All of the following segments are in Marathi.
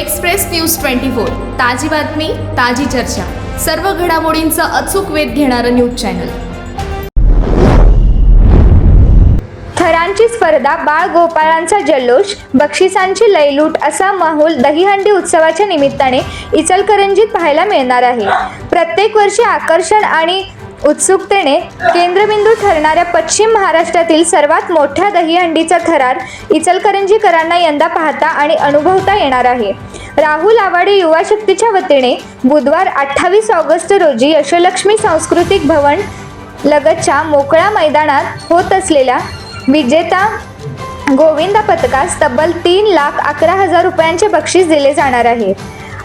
Express news twenty four. ताजी बातमी ताजी चर्चा. सर्व घडामोडींचा अचूक वेध घेणारं न्यूज चॅनल. थरांची स्पर्धा बाळ गोपाळांचा जल्लोष बक्षिसांची लयलूट असा माहोल दहीहंडी उत्सवाच्या निमित्ताने इचलकरंजीत पाहायला मिळणार आहे. प्रत्येक वर्षी आकर्षण आणि उत्सुकतेने केंद्रबिंदू ठरणाऱ्या पश्चिम महाराष्ट्रातील सर्वात मोठ्या दहीहंडीचा थरार इचलकरंजीकरांना यंदा पाहता आणि अनुभवता येणार आहे. राहुल आवाडे युवा शक्तीच्या वतीने बुधवार अठ्ठावीस ऑगस्ट रोजी यशोलक्ष्मी सांस्कृतिक भवन लगतच्या मोकळ्या मैदानात होत असलेल्या विजेता गोविंदा पथकास तब्बल तीन लाख अकरा हजार रुपयांचे बक्षीस दिले जाणार आहे.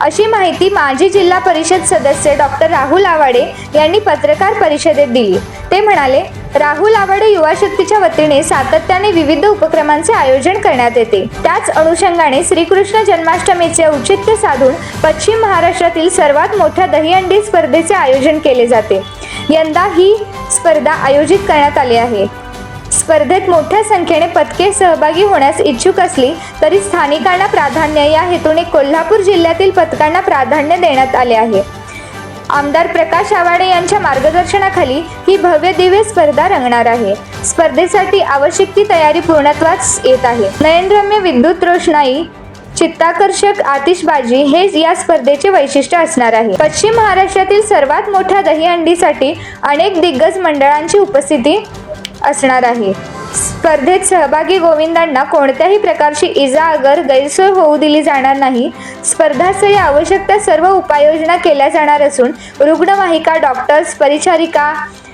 अशी माहिती माजी जिल्हा परिषद सदस्य डॉक्टर राहुल आवाडे यांनी पत्रकार परिषदेत दिली. ते म्हणाले राहुल आवाडे युवा शक्तीच्या वतीने सातत्याने विविध उपक्रमांचे आयोजन करण्यात येते. त्याच अनुषंगाने श्रीकृष्ण जन्माष्टमीचे औचित्य साधून पश्चिम महाराष्ट्रातील सर्वात मोठ्या दहीहंडी स्पर्धेचे आयोजन केले जाते. यंदा ही स्पर्धा आयोजित करण्यात आली आहे. स्पर्धेत मोठ्या संख्येने पथके सहभागी होण्यास इच्छुक असली तरी स्थानिकांना प्राधान्य या हेतूने कोल्हापूर जिल्ह्यातील पथकांना प्राधान्य देण्यात आले आहे. आमदार प्रकाश आवाडे यांच्या मार्गदर्शनाखाली ही भव्य दिव्य स्पर्धा रंगणार आहे. स्पर्धेसाठी आवश्यक ती तयारी पूर्णत्वास येत आहे. नयनरम्य विद्युत रोषणाई चित्ताकर्षक आतिषबाजी हे या स्पर्धेचे वैशिष्ट्य असणार आहे. पश्चिम महाराष्ट्रातील सर्वात मोठ्या दहीहंडीसाठी अनेक दिग्गज मंडळांची उपस्थिती असणार आहे. स्पर्धेत सहभागी गोविंदांना कोणत्याही प्रकारची इजा अगर गैरसोय होऊ दिली जाणार नाही. स्पर्धास्थळी आवश्यक त्या सर्व उपाययोजना केल्या जाणार असून रुग्णवाहिका डॉक्टर्स परिचारिका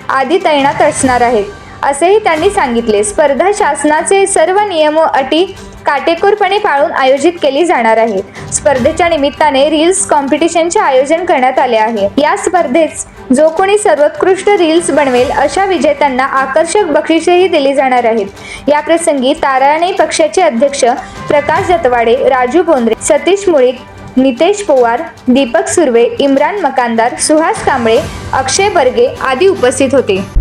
आदी तैनात असणार आहेत. असेही त्यांनी सांगितले. स्पर्धा शासनाचे सर्व नियम अटी काटेकोरपणे पाळून आयोजित केली जाणार आहे स्पर्धेच्या निमित्ताने रील्स कॉम्पिटिशनचे आयोजन करण्यात आले आहे. या स्पर्धेत जो कोणी सर्वोत्कृष्ट रील्स बनवेल अशा विजेत्यांना आकर्षक बक्षिसेही दिली जाणार आहेत. या प्रसंगी ताराणे पक्षाचे अध्यक्ष प्रकाश जतवाडे राजू बोंद्रे सतीश मुळीक नितेश पोवार दीपक सुर्वे इम्रान मकानदार सुहास कांबळे अक्षय बर्गे आदी उपस्थित होते.